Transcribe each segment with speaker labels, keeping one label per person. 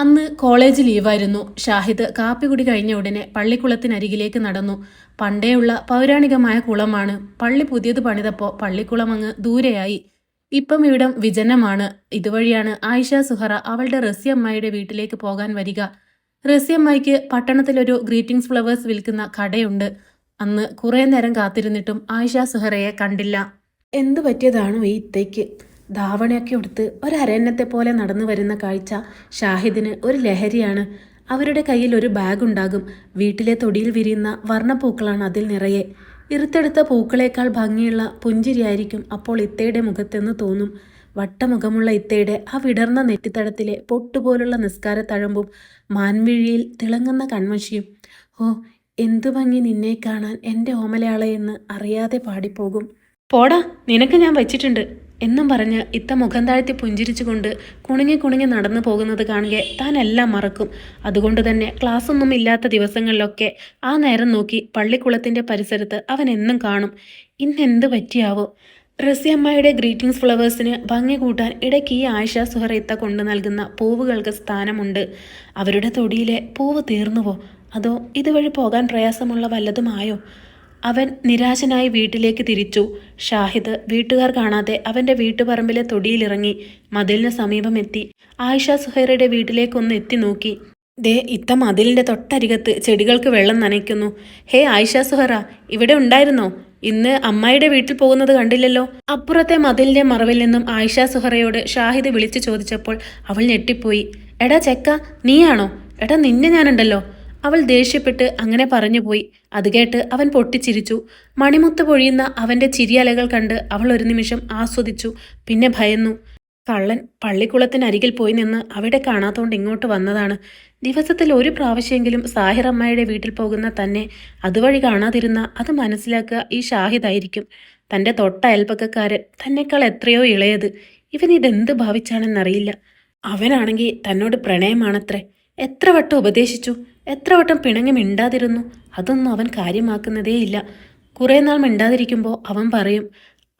Speaker 1: അന്ന് കോളേജ് ലീവായിരുന്നു. ഷാഹിദ് കാപ്പികുടി കഴിഞ്ഞ ഉടനെ പള്ളിക്കുളത്തിനരികിലേക്ക് നടന്നു. പണ്ടേയുള്ള പൗരാണികമായ കുളമാണ്. പള്ളി പുതിയത് പണിതപ്പോൾ പള്ളിക്കുളം അങ്ങ് ദൂരെയായി. ഇപ്പം ഇവിടം വിജനമാണ്. ഇതുവഴിയാണ് ആയിഷ സുഹറ അവളുടെ റസിയമ്മയുടെ വീട്ടിലേക്ക് പോകാൻ വരിക. റസ്യമ്മയ്ക്ക് പട്ടണത്തിലൊരു ഗ്രീറ്റിംഗ്സ് ഫ്ലവേഴ്സ് വിൽക്കുന്ന കടയുണ്ട്. അന്ന് കുറേ നേരം കാത്തിരുന്നിട്ടും ആയിഷ സുഹറയെ കണ്ടില്ല. എന്തു പറ്റിയതാണോ ഈ ഇത്തേക്ക്? ധാവണയൊക്കെ എടുത്ത് ഒരരണ്യത്തെ പോലെ നടന്നു വരുന്ന കാഴ്ച ഷാഹിദിന് ഒരു ലഹരിയാണ്. അവരുടെ കയ്യിൽ ഒരു ബാഗ് ഉണ്ടാകും. വീട്ടിലെ തൊടിയിൽ വിരിയുന്ന വർണപ്പൂക്കളാണ് അതിൽ നിറയെ. ഇറുത്തെടുത്ത പൂക്കളേക്കാൾ ഭംഗിയുള്ള പുഞ്ചിരിയായിരിക്കും അപ്പോൾ ഇത്തയുടെ മുഖത്തെന്ന് തോന്നും. വട്ടമുഖമുള്ള ഇത്തയുടെ ആ വിടർന്ന നെറ്റിത്തടത്തിലെ പൊട്ടുപോലുള്ള നിസ്കാര തഴമ്പും മാൻവിഴിയിൽ തിളങ്ങുന്ന കൺമഷിയും. ഓ എന്തു ഭംഗി നിന്നെ കാണാൻ എന്റെ ഓമലയാളയെന്ന് അറിയാതെ പാടിപ്പോകും. പോടാ നിനക്ക് ഞാൻ വച്ചിട്ടുണ്ട്. എന്നും പറഞ്ഞ് ഇത്ത മുഖം താഴ്ത്തി പുഞ്ചിരിച്ചുകൊണ്ട് കുണുങ്ങി കുണുങ്ങി നടന്നു പോകുന്നത് കാണുകെ താൻ എല്ലാം മറക്കും. അതുകൊണ്ട് തന്നെ ക്ലാസ് ഒന്നും ഇല്ലാത്ത ദിവസങ്ങളിലൊക്കെ ആ നേരം നോക്കി പള്ളിക്കുളത്തിന്റെ പരിസരത്ത് അവൻ എന്നും കാണും. ഇന്നെന്ത് പറ്റിയാവോ? റസിയമ്മയുടെ ഗ്രീറ്റിംഗ്സ് ഫ്ലവേഴ്സിന് ഭംഗി കൂട്ടാൻ ഇടയ്ക്ക് ഈ ആയിഷ സുഹറയിത്ത കൊണ്ടു നൽകുന്ന പൂവുകൾക്ക് സ്ഥാനമുണ്ട്. അവരുടെ തൊടിയിലെ പൂവ് തീർന്നുവോ? അതോ ഇതുവഴി പോകാൻ പ്രയാസമുള്ള വല്ലതുമായോ? അവൻ നിരാശനായി വീട്ടിലേക്ക് തിരിച്ചു. ഷാഹിദ് വീട്ടുകാർ കാണാതെ അവന്റെ വീട്ടുപറമ്പിലെ തൊടിയിലിറങ്ങി മതിലിന് സമീപം എത്തി. ആയിഷ സുഹൈറയുടെ വീട്ടിലേക്കൊന്ന് എത്തി നോക്കി. ദേ ഇത്ത മതിലിന്റെ തൊട്ടരികത്ത് ചെടികൾക്ക് വെള്ളം നനയ്ക്കുന്നു. ഹേ ആയിഷ സുഹറ ഇവിടെ ഉണ്ടായിരുന്നോ? ഇന്ന് അമ്മായിയുടെ വീട്ടിൽ പോകുന്നത് കണ്ടില്ലല്ലോ. അപ്പുറത്തെ മതിലിന്റെ മറവിൽ നിന്നും ആയിഷ സുഹറയോട് ഷാഹിദ് വിളിച്ചു ചോദിച്ചപ്പോൾ അവൾ ഞെട്ടിപ്പോയി. എടാ ചെക്ക നീയാണോ? എടാ നിന്നെ ഞാനുണ്ടല്ലോ. അവൾ ദേഷ്യപ്പെട്ട് അങ്ങനെ പറഞ്ഞുപോയി. അത് കേട്ട് അവൻ പൊട്ടിച്ചിരിച്ചു. മണിമുത്ത് പൊഴിയുന്ന അവന്റെ ചിരിയലകൾ കണ്ട് അവൾ ഒരു നിമിഷം ആസ്വദിച്ചു. പിന്നെ ഭയന്നു. കള്ളൻ പള്ളിക്കുളത്തിനരികിൽ പോയി നിന്ന് അവിടെ കാണാത്തോണ്ട് ഇങ്ങോട്ട് വന്നതാണ്. ദിവസത്തിൽ ഒരു പ്രാവശ്യമെങ്കിലും സാഹിറമ്മയുടെ വീട്ടിൽ പോകുന്ന തന്നെ അതുവഴി കാണാതിരുന്ന അത് മനസ്സിലാക്കുക ഈ ഷാഹിദായിരിക്കും. തന്റെ തൊട്ട അയൽപ്പക്കക്കാരൻ തന്നെക്കാൾ എത്രയോ ഇളയത്. ഇവൻ ഇതെന്ത് ഭാവിച്ചാണെന്നറിയില്ല. അവനാണെങ്കിൽ തന്നോട് പ്രണയമാണത്രേ. എത്ര വട്ടം ഉപദേശിച്ചു. എത്ര വട്ടം പിണങ്ങി മിണ്ടാതിരുന്നു? അതൊന്നും അവൻ കാര്യമാക്കുന്നതേയില്ല കുറേ നാൾ മിണ്ടാതിരിക്കുമ്പോൾ അവൻ പറയും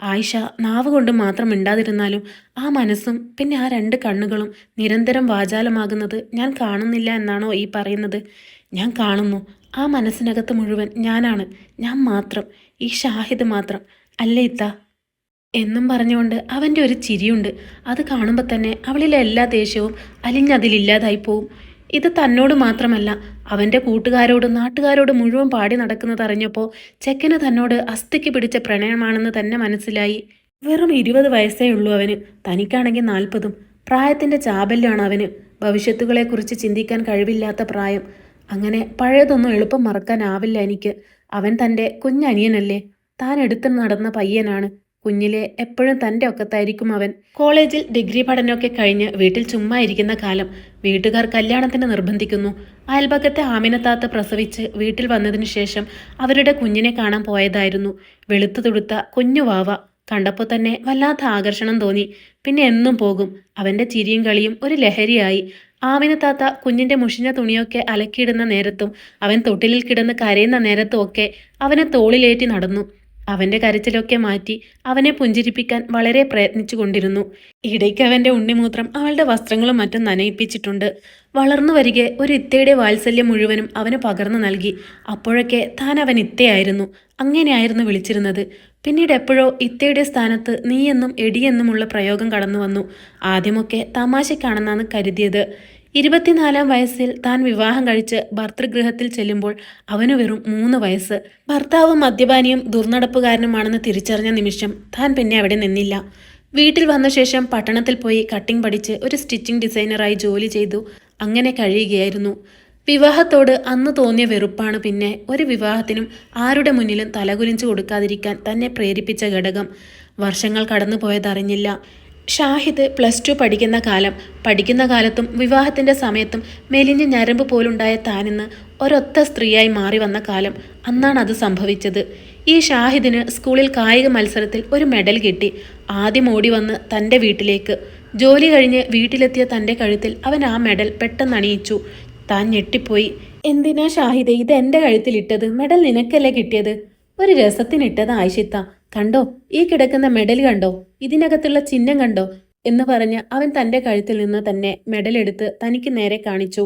Speaker 1: ആയിഷ നാവ് കൊണ്ട് മാത്രം മിണ്ടാതിരുന്നാലും ആ മനസ്സും പിന്നെ ആ രണ്ട് കണ്ണുകളും നിരന്തരം വാചാലമാകുന്നത് ഞാൻ കാണുന്നില്ല എന്നാണോ ഈ പറയുന്നത്? ഞാൻ കാണുന്നു. ആ മനസ്സിനകത്ത് മുഴുവൻ ഞാനാണ്. ഞാൻ മാത്രം. ഈ ഷാഹിദ് മാത്രം. അല്ലേ ഇത്ത? എന്നും പറഞ്ഞുകൊണ്ട് അവന്റെ ഒരു ചിരിയുണ്ട്. അത് കാണുമ്പോൾ തന്നെ അവളിലെ എല്ലാ ദേഷ്യവും അലിഞ്ഞതിലില്ലാതായി പോവും. ഇത് തന്നോട് മാത്രമല്ല അവന്റെ കൂട്ടുകാരോടും നാട്ടുകാരോടും മുഴുവൻ പാടി നടക്കുന്നതറിഞ്ഞപ്പോൾ ചെക്കന് തന്നോട് അസ്ഥിക്ക് പിടിച്ച പ്രണയമാണെന്ന് തന്നെ മനസ്സിലായി. വെറും ഇരുപത് വയസ്സേ ഉള്ളൂ അവന്. തനിക്കാണെങ്കിൽ നാൽപ്പതും. പ്രായത്തിന്റെ ചാബല്യമാണ് അവന്. ഭവിഷ്യത്തുകളെക്കുറിച്ച് ചിന്തിക്കാൻ കഴിവില്ലാത്ത പ്രായം. അങ്ങനെ പഴയതൊന്നും എളുപ്പം മറക്കാനാവില്ല എനിക്ക്. അവൻ തന്റെ കുഞ്ഞനിയനല്ലേ? താൻ എടുത്തു നടന്ന പയ്യനാണ്. കുഞ്ഞിലെ എപ്പോഴും തന്റെ ഒക്കത്തായിരിക്കും അവൻ. കോളേജിൽ ഡിഗ്രി പഠനമൊക്കെ കഴിഞ്ഞ് വീട്ടിൽ ചുമ്മാ ഇരിക്കുന്ന കാലം വീട്ടുകാർ കല്യാണത്തിന് നിർബന്ധിക്കുന്നു. അയൽപക്കത്തെ ആമിനത്താത്ത പ്രസവിച്ച് വീട്ടിൽ വന്നതിന് ശേഷം അവരുടെ കുഞ്ഞിനെ കാണാൻ പോയതായിരുന്നു. വെളുത്തു തുടുത്ത കുഞ്ഞു വാവ കണ്ടപ്പോൾ തന്നെ വല്ലാത്ത ആകർഷണം തോന്നി. പിന്നെ എന്നും പോകും. അവന്റെ ചിരിയും കളിയും ഒരു ലഹരിയായി. ആമിനത്താത്ത കുഞ്ഞിന്റെ മുഷിഞ്ഞ തുണിയൊക്കെ അലക്കിയിടുന്ന നേരത്തും അവൻ തൊട്ടിലിൽ കിടന്ന് കരയുന്ന നേരത്തും ഒക്കെ അവനെ തോളിലേറ്റി നടന്നു. അവന്റെ കരച്ചിലൊക്കെ മാറ്റി അവനെ പുഞ്ചിരിപ്പിക്കാൻ വളരെ പ്രയത്നിച്ചു കൊണ്ടിരുന്നു ഇടയ്ക്ക് അവന്റെ ഉണ്ണിമൂത്രം അവളുടെ വസ്ത്രങ്ങളും മറ്റും നനയിപ്പിച്ചിട്ടുണ്ട്. വളർന്നു വരികെ ഒരു ഇത്തയുടെ വാത്സല്യം മുഴുവനും അവന് പകർന്നു നൽകി. അപ്പോഴൊക്കെ താൻ അവൻ ഇത്തയായിരുന്നു. അങ്ങനെയായിരുന്നു വിളിച്ചിരുന്നത്. പിന്നീട് എപ്പോഴോ ഇത്തയുടെ സ്ഥാനത്ത് നീയെന്നും എടിയെന്നുമുള്ള പ്രയോഗം കടന്നു വന്നു ആദ്യമൊക്കെ തമാശക്കാണെന്നാണ് കരുതിയത്. ഇരുപത്തിനാലാം വയസ്സിൽ താൻ വിവാഹം കഴിച്ച് ഭർത്തൃഗൃഹത്തിൽ ചെല്ലുമ്പോൾ അവന് വെറും മൂന്ന് വയസ്സ്. ഭർത്താവ് മദ്യപാനിയും ദുർനടപ്പുകാരനുമാണെന്ന് തിരിച്ചറിഞ്ഞ നിമിഷം താൻ പിന്നെ അവിടെ നിന്നില്ല. വീട്ടിൽ വന്ന ശേഷം പട്ടണത്തിൽ പോയി കട്ടിംഗ് പഠിച്ച് ഒരു സ്റ്റിച്ചിങ് ഡിസൈനറായി ജോലി ചെയ്തു. അങ്ങനെ കഴിയുകയായിരുന്നു. വിവാഹത്തോട് അന്ന് തോന്നിയ വെറുപ്പാണ് പിന്നെ ഒരു വിവാഹത്തിനും ആരുടെ മുന്നിലും തലകുലിഞ്ചു കൊടുക്കാതിരിക്കാൻ തന്നെ പ്രേരിപ്പിച്ച ഘടകം. വർഷങ്ങൾ കടന്നുപോയതറിഞ്ഞില്ല. ഷാഹിദ് പ്ലസ് ടു പഠിക്കുന്ന കാലം പഠിക്കുന്ന കാലത്തും വിവാഹത്തിന്റെ സമയത്തും മെലിഞ്ഞ ഞരമ്പ് പോലുണ്ടായ താനിന്ന് ഒരൊത്ത സ്ത്രീയായി മാറി വന്ന കാലം അന്നാണ് അത് സംഭവിച്ചത്. ഈ ഷാഹിദിന് സ്കൂളിൽ കായിക മത്സരത്തിൽ ഒരു മെഡൽ കിട്ടി. ആദ്യം ഓടി വന്ന് തന്റെ വീട്ടിലേക്ക്. ജോലി കഴിഞ്ഞ് വീട്ടിലെത്തിയ തന്റെ കഴുത്തിൽ അവൻ ആ മെഡൽ പെട്ടെന്ന് അണിയിച്ചു. താൻ ഞെട്ടിപ്പോയി. എന്തിനാ ഷാഹിദ് ഇത് എന്റെ കഴുത്തിലിട്ടത്? മെഡൽ നിനക്കല്ലേ കിട്ടിയത്? ഒരു രസത്തിനിട്ടത് ആയിഷിത്ത. കണ്ടോ ഈ കിടക്കുന്ന മെഡൽ കണ്ടോ ഇതിനകത്തുള്ള ചിഹ്നം കണ്ടോ എന്ന് പറഞ്ഞ് അവൻ തന്റെ കഴുത്തിൽ നിന്ന് തന്നെ മെഡൽ മെഡലെടുത്ത് തനിക്ക് നേരെ കാണിച്ചു.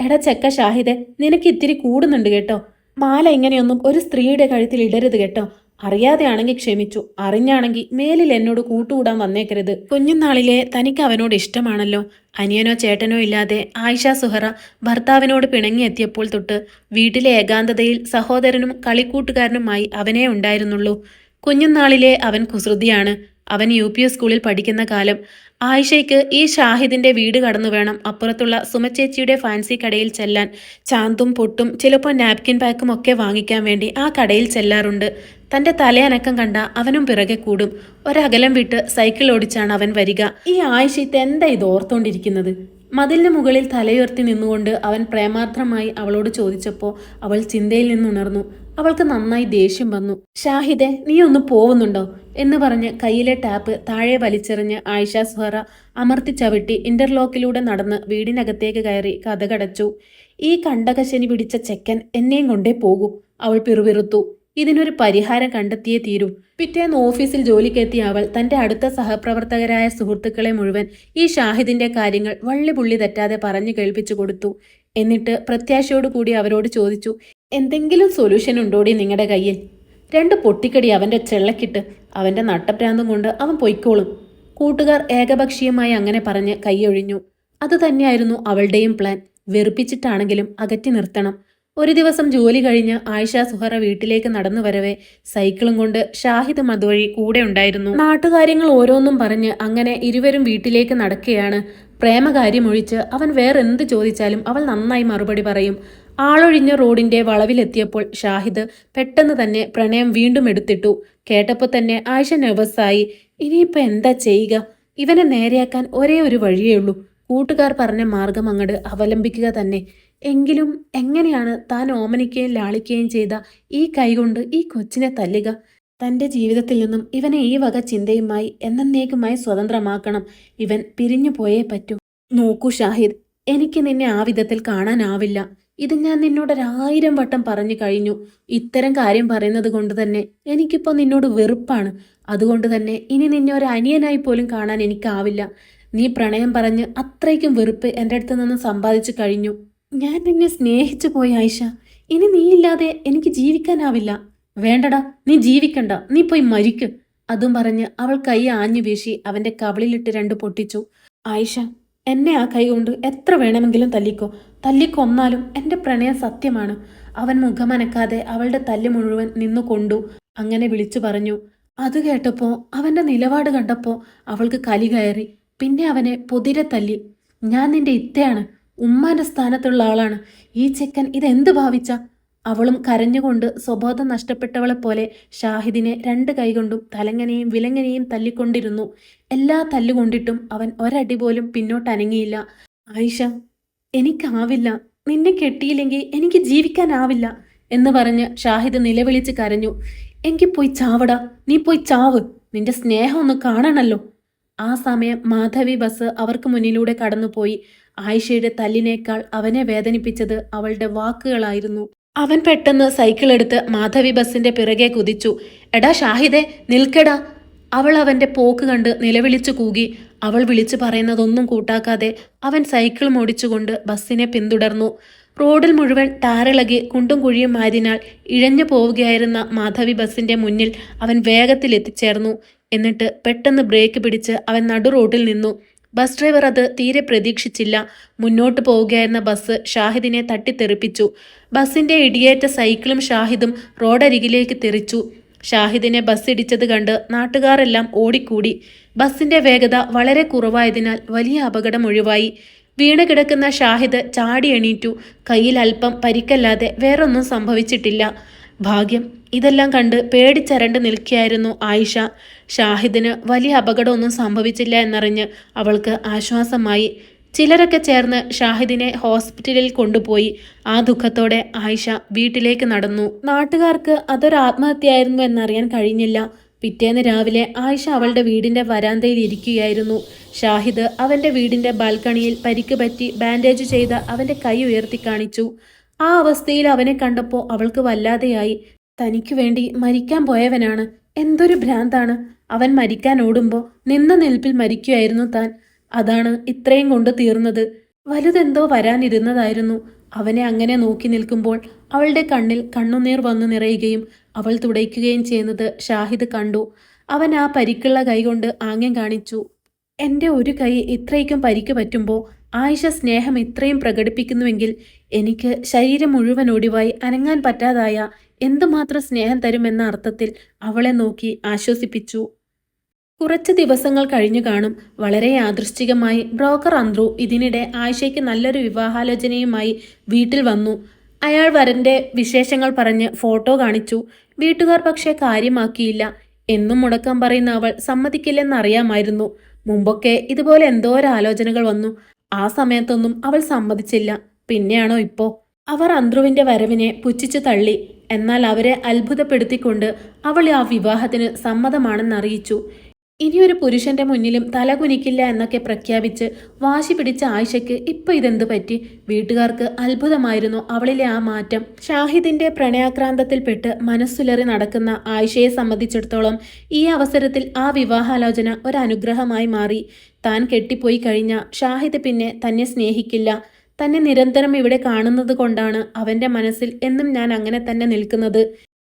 Speaker 1: എടാ ചെക്ക ഷാഹിദെ നിനക്ക് ഇത്തിരി കൂടുന്നുണ്ട് കേട്ടോ. മാല ഇങ്ങനെയൊന്നും ഒരു സ്ത്രീയുടെ കഴുത്തിൽ ഇടരുത് കേട്ടോ. അറിയാതെയാണെങ്കിൽ ക്ഷമിച്ചു. അറിഞ്ഞാണെങ്കിൽ മേലിൽ എന്നോട് കൂട്ടുകൂടാൻ വന്നേക്കരുത്. കുഞ്ഞുനാളിലെ തനിക്ക് അവനോട് ഇഷ്ടമാണല്ലോ. അനിയനോ ചേട്ടനോ ഇല്ലാതെ ആയിഷ സുഹറ ഭർത്താവിനോട് പിണങ്ങിയെത്തിയപ്പോൾ തൊട്ട് വീട്ടിലെ ഏകാന്തതയിൽ സഹോദരനും കളിക്കൂട്ടുകാരനുമായി അവനേ ഉണ്ടായിരുന്നുള്ളൂ. കുഞ്ഞുനാളിലെ അവൻ കുസൃതിയാണ്. അവൻ യു പി സ്കൂളിൽ പഠിക്കുന്ന കാലം ആയിഷയ്ക്ക് ഈ ഷാഹിദിന്റെ വീട് കടന്നു വേണം. അപ്പുറത്തുള്ള സുമച്ചേച്ചിയുടെ ഫാൻസി കടയിൽ ചെല്ലാൻ ചാന്തും പൊട്ടും ചിലപ്പോൾ നാപ്കിൻ പാക്കും ഒക്കെ വാങ്ങിക്കാൻ വേണ്ടി ആ കടയിൽ ചെല്ലാറുണ്ട്. തന്റെ തലയനക്കം കണ്ട അവനും പിറകെ കൂടും. ഒരകലം വിട്ട് സൈക്കിൾ ഓടിച്ചാണ് അവൻ വരിക. ഈ ആയിഷത്ത് എന്താ ഇത് ഓർത്തോണ്ടിരിക്കുന്നത്? മതിലിന് മുകളിൽ തലയുയർത്തി നിന്നുകൊണ്ട് അവൻ പ്രേമാർത്ഥമായി അവളോട് ചോദിച്ചപ്പോൾ അവൾ ചിന്തയിൽ നിന്നുണർന്നു. അവൾക്ക് നന്നായി ദേഷ്യം വന്നു. ഷാഹിദെ നീ ഒന്ന് പോവുന്നുണ്ടോ? എന്ന് പറഞ്ഞ് കയ്യിലെ ടാപ്പ് താഴെ വലിച്ചെറിഞ്ഞ് ആയിഷ സുഹറ അമർത്തി ചവിട്ടി ഇന്റർലോക്കിലൂടെ നടന്ന് വീടിനകത്തേക്ക് കയറി കഥകടച്ചു. ഈ കണ്ടകശനി പിടിച്ച ചെക്കൻ എന്നെയും കൊണ്ടേ പോകൂ. അവൾ പിറുപിറുത്തു. ഇതിനൊരു പരിഹാരം കണ്ടെത്തിയേ തീരൂ. പിറ്റേന്ന് ഓഫീസിൽ ജോലിക്കെത്തിയ അവൾ തന്റെ അടുത്ത സഹപ്രവർത്തകരായ സുഹൃത്തുക്കളെ മുഴുവൻ ഈ ഷാഹിദിന്റെ കാര്യങ്ങൾ വള്ളിപുള്ളി തെറ്റാതെ പറഞ്ഞു കേൾപ്പിച്ചു കൊടുത്തു. എന്നിട്ട് പ്രത്യാശയോടുകൂടി അവരോട് ചോദിച്ചു എന്തെങ്കിലും സൊല്യൂഷൻ ഉണ്ടോടി നിങ്ങളുടെ കയ്യിൽ? രണ്ട് പൊട്ടിക്കടി അവന്റെ ചെള്ളക്കിട്ട് അവന്റെ നട്ടപ്രാന്തം കൊണ്ട് അവൻ പൊയ്ക്കോളും. കൂട്ടുകാർ ഏകപക്ഷീയമായി അങ്ങനെ പറഞ്ഞ് കൈയൊഴിഞ്ഞു. അത് തന്നെയായിരുന്നു അവളുടെയും പ്ലാൻ വെറുപ്പിച്ചിട്ടാണെങ്കിലും അകറ്റി നിർത്തണം. ഒരു ദിവസം ജോലി കഴിഞ്ഞ് ആയിഷ സുഹറ വീട്ടിലേക്ക് നടന്നു വരവെ സൈക്കിളും കൊണ്ട് ഷാഹിദ് മധുവഴി കൂടെ ഉണ്ടായിരുന്നു. നാട്ടുകാര്യങ്ങൾ ഓരോന്നും പറഞ്ഞ് അങ്ങനെ ഇരുവരും വീട്ടിലേക്ക് നടക്കുകയാണ്. പ്രേമകാര്യമൊഴിച്ച് അവൻ വേറെന്ത് ചോദിച്ചാലും അവൾ നന്നായി മറുപടി പറയും. ആളൊഴിഞ്ഞ റോഡിന്റെ വളവിലെത്തിയപ്പോൾ ഷാഹിദ് പെട്ടെന്ന് തന്നെ പ്രണയം വീണ്ടും എടുത്തിട്ടു. കേട്ടപ്പോൾ തന്നെ ആയിഷ നെർവസായി ഇനിയിപ്പോൾ എന്താ ചെയ്യുക? ഇവനെ നേരെയാക്കാൻ ഒരേ ഒരു വഴിയേ ഉള്ളൂ. കൂട്ടുകാർ പറഞ്ഞ മാർഗം അങ്ങട് അവലംബിക്കുക തന്നെ. എങ്കിലും എങ്ങനെയാണ് താൻ ഓമനിക്കുകയും ലാളിക്കുകയും ചെയ്ത ഈ കൈകൊണ്ട് ഈ കൊച്ചിനെ തല്ലുക? തന്റെ ജീവിതത്തിൽ നിന്നും ഇവനെ ഈ വക ചിന്തയുമായി എന്നേക്കുമായി സ്വതന്ത്രമാക്കണം. ഇവൻ പിരിഞ്ഞു പോയേ പറ്റൂ. നോക്കൂ ഷാഹിദ് എനിക്ക് നിന്നെ ആ വിധത്തിൽ കാണാനാവില്ല. ഇത് ഞാൻ നിന്നോട് ഒരായിരം വട്ടം പറഞ്ഞു കഴിഞ്ഞു. ഇത്തരം കാര്യം പറയുന്നത് കൊണ്ട് തന്നെ എനിക്കിപ്പോൾ നിന്നോട് വെറുപ്പാണ്. അതുകൊണ്ട് തന്നെ ഇനി നിന്നെ ഒരു അനിയനായി പോലും കാണാൻ എനിക്കാവില്ല. നീ പ്രണയം പറഞ്ഞ് അത്രയ്ക്കും വെറുപ്പ് എന്റെ അടുത്ത് നിന്ന് സമ്പാദിച്ചു കഴിഞ്ഞു. ഞാൻ നിന്നെ സ്നേഹിച്ചു പോയി ആയിഷ. ഇനി നീയില്ലാതെ എനിക്ക് ജീവിക്കാനാവില്ല. വേണ്ടടാ നീ ജീവിക്കണ്ട. നീ പോയി മരിക്ക്. അതും പറഞ്ഞ് അവൾ കൈ ആഞ്ഞു വീശി അവന്റെ കവളിലിട്ട് രണ്ട് പൊട്ടിച്ചു. ആയിഷ എന്നെ ആ കൈ കൊണ്ട് എത്ര വേണമെങ്കിലും തല്ലിക്കോ. തല്ലിക്കൊന്നാലും എന്റെ പ്രണയം സത്യമാണ്. അവൻ മുഖമനക്കാതെ അവളുടെ തല്ല് മുഴുവൻ നിന്നു കൊണ്ടു അങ്ങനെ വിളിച്ചു പറഞ്ഞു. അത് കേട്ടപ്പോ അവന്റെ നിലപാട് കണ്ടപ്പോ അവൾക്ക് കലി കയറി. പിന്നെ അവനെ പൊതിരെ തല്ലി. ഞാൻ നിന്റെ ഇത്തയാണ്. ഉമ്മാന്റെ സ്ഥാനത്തുള്ള ആളാണ്. ഈ ചെക്കൻ ഇതെന്ത് ഭാവിച്ച? അവളും കരഞ്ഞുകൊണ്ട് സ്വബോധം നഷ്ടപ്പെട്ടവളെ പോലെ ഷാഹിദിനെ രണ്ട് കൈകൊണ്ടും തലങ്ങനെയും വിലങ്ങനെയും തല്ലിക്കൊണ്ടിരുന്നു. എല്ലാ തല്ലുകൊണ്ടിട്ടും അവൻ ഒരടി പോലും പിന്നോട്ട് അനങ്ങിയില്ല ആയിഷ എനിക്കാവില്ല. നിന്നെ കെട്ടിയില്ലെങ്കിൽ എനിക്ക് ജീവിക്കാനാവില്ല എന്ന് പറഞ്ഞ് ഷാഹിദ് നിലവിളിച്ച് കരഞ്ഞു. എങ്കിൽ പോയി ചാവട. നീ പോയി ചാവ്. നിന്റെ സ്നേഹം ഒന്ന് കാണണല്ലോ. ആ സമയം മാധവി ബസ് അവർക്ക് മുന്നിലൂടെ കടന്നുപോയി. ആയിഷയുടെ തല്ലിനേക്കാൾ അവനെ വേദനിപ്പിച്ചത് അവളുടെ വാക്കുകളായിരുന്നു. അവൻ പെട്ടെന്ന് സൈക്കിൾ എടുത്ത് മാധവി ബസിന്റെ പിറകെ കുതിച്ചു. എടാ ഷാഹിദെ നിൽക്കടാ. അവൾ അവന്റെ പോക്ക് കണ്ട് നിലവിളിച്ചു കൂകി. അവൾ വിളിച്ചു പറയുന്നതൊന്നും കൂട്ടാക്കാതെ അവൻ സൈക്കിൾ ഓടിച്ചുകൊണ്ട് ബസ്സിനെ പിന്തുടർന്നു. റോഡിൽ മുഴുവൻ ടാറിളകി കുണ്ടും കുഴിയും ആയതിനാൽ ഇഴഞ്ഞു പോവുകയായിരുന്ന മാധവി ബസിന്റെ മുന്നിൽ അവൻ വേഗത്തിൽ എത്തിച്ചേർന്നു എന്നിട്ട് പെട്ടെന്ന് ബ്രേക്ക് പിടിച്ച് അവൻ നടു റോഡിൽ നിന്നു. ബസ് ഡ്രൈവർ അത് തീരെ പ്രതീക്ഷിച്ചില്ല. മുന്നോട്ട് പോവുകയായിരുന്ന ബസ് ഷാഹിദിനെ തട്ടിത്തെറിപ്പിച്ചു. ബസിന്റെ ഇടിയേറ്റ സൈക്കിളും ഷാഹിദും റോഡരികിലേക്ക് തെറിച്ചു. ഷാഹിദിനെ ബസ് ഇടിച്ചത് കണ്ട് നാട്ടുകാരെല്ലാം ഓടിക്കൂടി. ബസിന്റെ വേഗത വളരെ കുറവായതിനാൽ വലിയ അപകടം ഒഴിവായി. വീണ് കിടക്കുന്ന ഷാഹിദ് ചാടി എണീറ്റു. കയ്യിൽ അല്പം പരിക്കല്ലാതെ വേറൊന്നും സംഭവിച്ചിട്ടില്ല. ഭാഗ്യം. ഇതെല്ലാം കണ്ട് പേടിച്ചരണ്ട് നിൽക്കുകയായിരുന്നു ആയിഷ. ഷാഹിദിന് വലിയ അപകടമൊന്നും സംഭവിച്ചില്ല എന്നറിഞ്ഞ് അവൾക്ക് ആശ്വാസമായി. ചിലരൊക്കെ ചേർന്ന് ഷാഹിദിനെ ഹോസ്പിറ്റലിൽ കൊണ്ടുപോയി. ആ ദുഃഖത്തോടെ ആയിഷ വീട്ടിലേക്ക് നടന്നു. നാട്ടുകാർക്ക് അതൊരു ആത്മഹത്യയായിരുന്നു എന്നറിയാൻ കഴിഞ്ഞില്ല. പിറ്റേന്ന് രാവിലെ ആയിഷ അവളുടെ വീടിന്റെ വരാന്തയിൽ ഇരിക്കുകയായിരുന്നു. ഷാഹിദ് അവന്റെ വീടിന്റെ ബാൽക്കണിയിൽ പരിക്ക് പറ്റി ബാൻഡേജ് ചെയ്ത അവന്റെ കൈ ഉയർത്തി കാണിച്ചു. ആ അവസ്ഥയിൽ അവനെ കണ്ടപ്പോൾ അവൾക്ക് വല്ലാതെയായി. തനിക്ക് വേണ്ടി മരിക്കാൻ പോയവനാണ്. എന്തൊരു ഭ്രാന്താണ്. അവൻ മരിക്കാൻ ഓടുമ്പോൾ നിന്ന നിൽപ്പിൽ മരിക്കുമായിരുന്നു താൻ. അതാണ് ഇത്രയും കൊണ്ട് തീർന്നത്. വലുതെന്തോ വരാനിരുന്നതായിരുന്നു. അവനെ അങ്ങനെ നോക്കി നിൽക്കുമ്പോൾ അവളുടെ കണ്ണിൽ കണ്ണുനീർ വന്നു നിറയുകയും അവൾ തുടയ്ക്കുകയും ചെയ്യുന്നത് ഷാഹിദ് കണ്ടു. അവൻ ആ പരിക്കുള്ള കൈകൊണ്ട് ആംഗ്യം കാണിച്ചു. എന്റെ ഒരു കൈ ഇത്രയ്ക്കും പരിക്ക് പറ്റുമ്പോൾ ആയിഷ സ്നേഹം ഇത്രയും പ്രകടിപ്പിക്കുന്നുവെങ്കിൽ എനിക്ക് ശരീരം മുഴുവൻ ഒടിവായി അനങ്ങാൻ പറ്റാതായ എന്തുമാത്രം സ്നേഹം തരുമെന്ന അർത്ഥത്തിൽ അവളെ നോക്കി ആശ്വസിപ്പിച്ചു. കുറച്ച് ദിവസങ്ങൾ കഴിഞ്ഞു കാണും വളരെ യാദൃശ്ചികമായി ബ്രോക്കർ അന്ത്രു ഇതിനിടെ ആയിഷയ്ക്ക് നല്ലൊരു വിവാഹാലോചനയുമായി വീട്ടിൽ വന്നു. അയാൾ വരന്റെ വിശേഷങ്ങൾ പറഞ്ഞ് ഫോട്ടോ കാണിച്ചു. വീട്ടുകാർ പക്ഷേ കാര്യമാക്കിയില്ല. എന്നും മുടക്കം പറയുന്ന അവൾ സമ്മതിക്കില്ലെന്നറിയാമായിരുന്നു മുമ്പൊക്കെ ഇതുപോലെ എന്തോരാലോചനകൾ വന്നു. ആ സമയത്തൊന്നും അവൾ സമ്മതിച്ചില്ല. പിന്നെയാണോ ഇപ്പോ? അവർ അന്ധ്രുവിന്റെ വരവിനെ പുച്ഛിച്ചു തള്ളി. എന്നാൽ അവരെ അത്ഭുതപ്പെടുത്തിക്കൊണ്ട് അവൾ ആ വിവാഹത്തിന് സമ്മതമാണെന്നറിയിച്ചു. ഇനിയൊരു പുരുഷന്റെ മുന്നിലും തലകുനിക്കില്ല എന്നൊക്കെ പ്രഖ്യാപിച്ച് വാശി പിടിച്ച ആയിഷയ്ക്ക് ഇപ്പൊ ഇതെന്ത് പറ്റി? വീട്ടുകാർക്ക് അത്ഭുതമായിരുന്നു അവളിലെ ആ മാറ്റം. ഷാഹിദിന്റെ പ്രണയാക്രാന്തത്തിൽപ്പെട്ട് മനസ്സുലറി നടക്കുന്ന ആയിഷയെ സംബന്ധിച്ചിടത്തോളം ഈ അവസരത്തിൽ ആ വിവാഹാലോചന ഒരു അനുഗ്രഹമായി മാറി. താൻ കെട്ടിപ്പോയി കഴിഞ്ഞ ഷാഹിദ് പിന്നെ തന്നെ സ്നേഹിക്കില്ല. തന്നെ നിരന്തരം ഇവിടെ കാണുന്നത് കൊണ്ടാണ് അവന്റെ മനസ്സിൽ എന്നും ഞാൻ അങ്ങനെ തന്നെ നിൽക്കുന്നത്.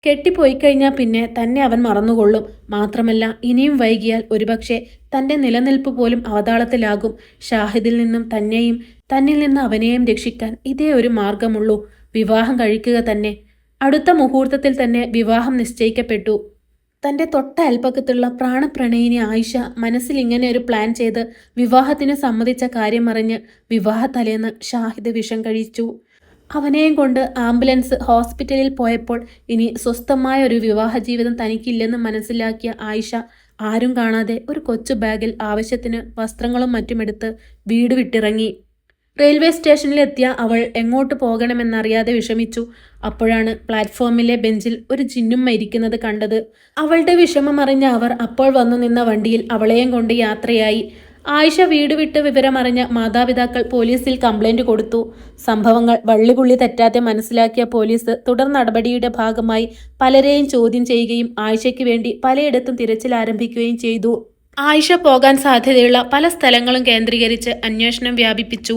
Speaker 1: കെട്ടിപ്പോയി കഴിഞ്ഞാൽ പിന്നെ തന്നെ അവൻ മറന്നുകൊള്ളും. മാത്രമല്ല ഇനിയും വൈകിയാൽ ഒരുപക്ഷെ തന്റെ നിലനിൽപ്പ് പോലും അവതാളത്തിലാകും. ഷാഹിദിൽ നിന്നും തന്നെയും തന്നിൽ നിന്ന് അവനെയും രക്ഷിക്കാൻ ഇതേ ഒരു മാർഗമുള്ളൂ വിവാഹം കഴിക്കുക തന്നെ. അടുത്ത മുഹൂർത്തത്തിൽ തന്നെ വിവാഹം നിശ്ചയിക്കപ്പെട്ടു. തന്റെ തൊട്ട അയൽപ്പക്കത്തുള്ള പ്രാണപ്രണയിനി ആയിഷ മനസ്സിൽ ഇങ്ങനെ ഒരു പ്ലാൻ ചെയ്ത് വിവാഹത്തിന് സമ്മതിച്ച കാര്യം അറിഞ്ഞ് വിവാഹ തലേന്ന് ഷാഹിദ് വിഷം കഴിച്ചു. അവനെയും കൊണ്ട് ആംബുലൻസ് ഹോസ്പിറ്റലിൽ പോയപ്പോൾ ഇനി സ്വസ്ഥമായ ഒരു വിവാഹ ജീവിതം തനിക്കില്ലെന്ന് മനസ്സിലാക്കിയ ആയിഷ ആരും കാണാതെ ഒരു കൊച്ചു ബാഗിൽ ആവശ്യത്തിന് വസ്ത്രങ്ങളും മറ്റുമെടുത്ത് വീട് വിട്ടിറങ്ങി. റെയിൽവേ സ്റ്റേഷനിലെത്തിയ അവൾ എങ്ങോട്ട് പോകണമെന്നറിയാതെ വിഷമിച്ചു. അപ്പോഴാണ് പ്ലാറ്റ്ഫോമിലെ ബെഞ്ചിൽ ഒരു ജിന്നുമ്മ ഇരിക്കുന്നത് കണ്ടത്. അവളുടെ വിഷമം അറിഞ്ഞ അവർ അപ്പോൾ വന്നു നിന്ന വണ്ടിയിൽ അവളെയും കൊണ്ട് യാത്രയായി. ആയിഷ വീട് വിട്ട് വിവരമറിഞ്ഞ മാതാപിതാക്കൾ പോലീസിൽ കംപ്ലൈന്റ് കൊടുത്തു. സംഭവങ്ങൾ വള്ളിപുള്ളി തെറ്റാതെ മനസ്സിലാക്കിയ പോലീസ് തുടർ നടപടിയുടെ ഭാഗമായി പലരെയും ചോദ്യം ചെയ്യുകയും ആയിഷയ്ക്ക് വേണ്ടി പലയിടത്തും തിരച്ചിൽ ആരംഭിക്കുകയും ചെയ്തു. ആയിഷ പോകാൻ സാധ്യതയുള്ള പല സ്ഥലങ്ങളും കേന്ദ്രീകരിച്ച് അന്വേഷണം വ്യാപിപ്പിച്ചു.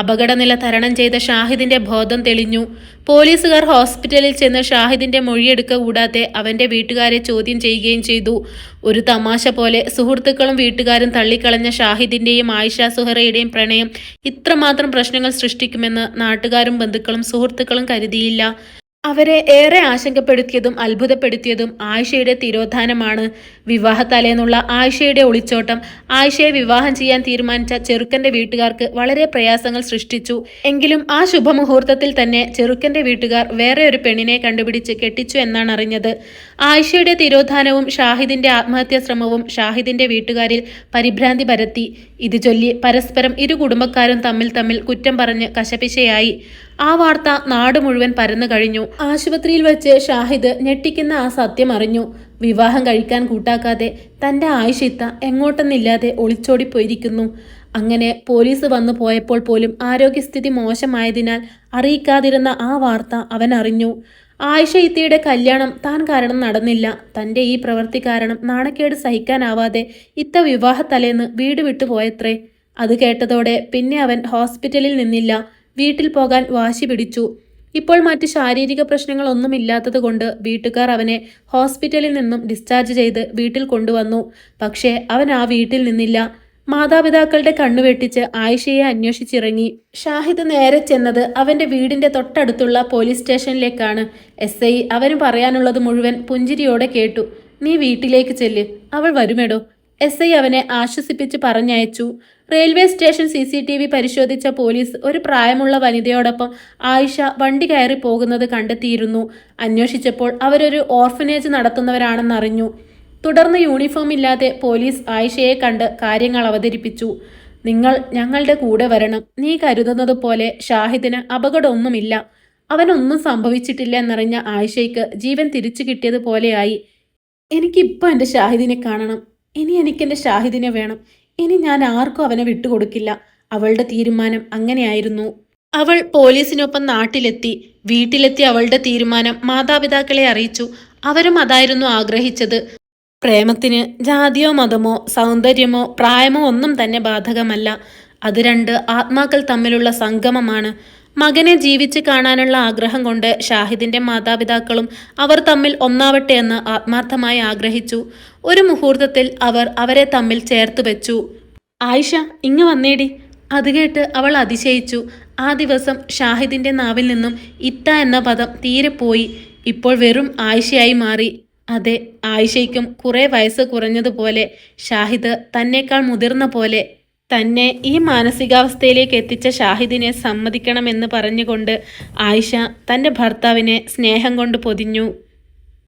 Speaker 1: അപകടനില തരണം ചെയ്ത ഷാഹിദിന്റെ ബോധം തെളിഞ്ഞു. പോലീസുകാർ ഹോസ്പിറ്റലിൽ ചെന്ന് ഷാഹിദിന്റെ മൊഴിയെടുക്ക കൂടാതെ അവന്റെ വീട്ടുകാരെ ചോദ്യം ചെയ്യുകയും ചെയ്തു. ഒരു തമാശ പോലെ സുഹൃത്തുക്കളും വീട്ടുകാരും തള്ളിക്കളഞ്ഞ ഷാഹിദിന്റെയും ആയിഷ സുഹറയുടെയും പ്രണയം ഇത്രമാത്രം പ്രശ്നങ്ങൾ സൃഷ്ടിക്കുമെന്ന് നാട്ടുകാരും ബന്ധുക്കളും സുഹൃത്തുക്കളും കരുതിയില്ല. അവരെ ഏറെ ആശങ്കപ്പെടുത്തിയതും അത്ഭുതപ്പെടുത്തിയതും ആയിഷയുടെ തിരോധാനമാണ്. വിവാഹത്തലേന്നുള്ള ആയിഷയുടെ ഒളിച്ചോട്ടം. ആയിഷയെ വിവാഹം ചെയ്യാൻ തീരുമാനിച്ച ചെറുക്കന്റെ വീട്ടുകാർക്ക് വളരെ പ്രയാസങ്ങൾ സൃഷ്ടിച്ചു. എങ്കിലും ആ ശുഭമുഹൂർത്തത്തിൽ തന്നെ ചെറുക്കന്റെ വീട്ടുകാർ വേറെ ഒരു പെണ്ണിനെ കണ്ടുപിടിച്ച് കെട്ടിച്ചു എന്നാണ് അറിഞ്ഞത്. ആയിഷയുടെ തിരോധാനവും ഷാഹിദിന്റെ ആത്മഹത്യാ ശ്രമവും ഷാഹിദിന്റെ വീട്ടുകാരിൽ പരിഭ്രാന്തി പരത്തി. ഇത് ചൊല്ലി പരസ്പരം ഇരു കുടുംബക്കാരും തമ്മിൽ തമ്മിൽ കുറ്റം പറഞ്ഞ് കശപിശയായി ആ വാർത്ത നാട് മുഴുവൻ പരന്നു കഴിഞ്ഞു. ആശുപത്രിയിൽ വെച്ച് ഷാഹിദ് ഞെട്ടിക്കുന്ന ആ സത്യം അറിഞ്ഞു. വിവാഹം കഴിക്കാൻ കൂട്ടാക്കാതെ തന്റെ ആയിഷിത്ത എങ്ങോട്ടെന്നില്ലാതെ ഒളിച്ചോടിപ്പോയിരിക്കുന്നു അങ്ങനെ പോലീസ് വന്നു പോയപ്പോൾ പോലും ആരോഗ്യസ്ഥിതി മോശമായതിനാൽ അറിയിക്കാതിരുന്ന ആ വാർത്ത അവൻ അറിഞ്ഞു. ആയിഷ ഇത്തയുടെ കല്യാണം താൻ കാരണം നടന്നില്ല. തന്റെ ഈ പ്രവൃത്തി കാരണം നാണക്കേട് സഹിക്കാനാവാതെ ഇത്ത വിവാഹത്തലേന്ന് വീട് വിട്ടു പോയത്രേ. അത് കേട്ടതോടെ പിന്നെ അവൻ ഹോസ്പിറ്റലിൽ നിന്നില്ല. വീട്ടിൽ പോകാൻ വാശി പിടിച്ചു. ഇപ്പോൾ മറ്റ് ശാരീരിക പ്രശ്നങ്ങളൊന്നുമില്ലാത്തത് കൊണ്ട് വീട്ടുകാർ അവനെ ഹോസ്പിറ്റലിൽ നിന്നും ഡിസ്ചാർജ് ചെയ്ത് വീട്ടിൽ കൊണ്ടുവന്നു. പക്ഷേ അവൻ ആ വീട്ടിൽ നിന്നില്ല. മാതാപിതാക്കളുടെ കണ്ണുവെട്ടിച്ച് ആയിഷയെ അന്വേഷിച്ചിറങ്ങി. ഷാഹിദ് നേരെ ചെന്നത് അവന്റെ വീടിന്റെ തൊട്ടടുത്തുള്ള പോലീസ് സ്റ്റേഷനിലേക്കാണ്. എസ് ഐ അവന് പറയാനുള്ളത് മുഴുവൻ പുഞ്ചിരിയോടെ കേട്ടു. നീ വീട്ടിലേക്ക് ചെല്ല് അവൾ വരുമെടോ. എസ് ഐ അവനെ ആശ്വസിപ്പിച്ച് പറഞ്ഞയച്ചു. Railway station C C T V പരിശോധിച്ച പോലീസ് ഒരു പ്രായമുള്ള വനിതയോടൊപ്പം ആയിഷ വണ്ടി കയറി പോകുന്നത് കണ്ടെത്തിയിരുന്നു. അന്വേഷിച്ചപ്പോൾ അവരൊരു ഓർഫനേജ് നടത്തുന്നവരാണെന്നറിഞ്ഞു. തുടർന്ന് യൂണിഫോം ഇല്ലാതെ പോലീസ് ആയിഷയെ കണ്ട് കാര്യങ്ങൾ അവതരിപ്പിച്ചു. നിങ്ങൾ ഞങ്ങളുടെ കൂടെ വരണം. നീ കരുതുന്നത് പോലെ ഷാഹിദിന് അപകടമൊന്നുമില്ല. അവനൊന്നും സംഭവിച്ചിട്ടില്ല എന്നറിഞ്ഞ ആയിഷയ്ക്ക് ജീവൻ തിരിച്ചു കിട്ടിയതുപോലെയായി. എനിക്കിപ്പോൾ എന്റെ ഷാഹിദിനെ കാണണം. ഇനി എനിക്കെന്റെ ഷാഹിദിനെ വേണം. ഇനി ഞാൻ ആർക്കും അവനെ വിട്ടുകൊടുക്കില്ല. അവളുടെ തീരുമാനം അങ്ങനെയായിരുന്നു. അവൾ പോലീസിനൊപ്പം നാട്ടിലെത്തി. വീട്ടിലെത്തി അവളുടെ തീരുമാനം മാതാപിതാക്കളെ അറിയിച്ചു. അവരും അതായിരുന്നു ആഗ്രഹിച്ചത്. പ്രേമത്തിന് ജാതിയോ മതമോ സൗന്ദര്യമോ പ്രായമോ ഒന്നും തന്നെ ബാധകമല്ല. അത് രണ്ട് ആത്മാക്കൾ തമ്മിലുള്ള സംഗമമാണ്. മകനെ ജീവിച്ച് കാണാനുള്ള ആഗ്രഹം കൊണ്ട് ഷാഹിദിന്റെ മാതാപിതാക്കളും അവർ തമ്മിൽ ഒന്നാവട്ടെ എന്ന് ആത്മാർത്ഥമായി ആഗ്രഹിച്ചു. ഒരു മുഹൂർത്തത്തിൽ അവർ അവരെ തമ്മിൽ ചേർത്തു വെച്ചു. ആയിഷ ഇങ്ങ് വന്നേടി. അത് കേട്ട് അവൾ അതിശയിച്ചു. ആ ദിവസം ഷാഹിദിന്റെ നാവിൽ നിന്നും ഇത്ത എന്ന പദം തീരെ പോയി. ഇപ്പോൾ വെറും ആയിഷയായി മാറി. അതെ ആയിഷയ്ക്കും കുറേ വയസ്സ് കുറഞ്ഞതുപോലെ ഷാഹിദ് തന്നേക്കാൾ മുതിർന്ന പോലെ തന്നെ ഈ മാനസികാവസ്ഥയിലേക്ക് എത്തിച്ച ഷാഹിദിനെ സമ്മതിക്കണമെന്ന് പറഞ്ഞുകൊണ്ട് ആയിഷ തന്റെ ഭർത്താവിനെ സ്നേഹം കൊണ്ട് പൊതിഞ്ഞു.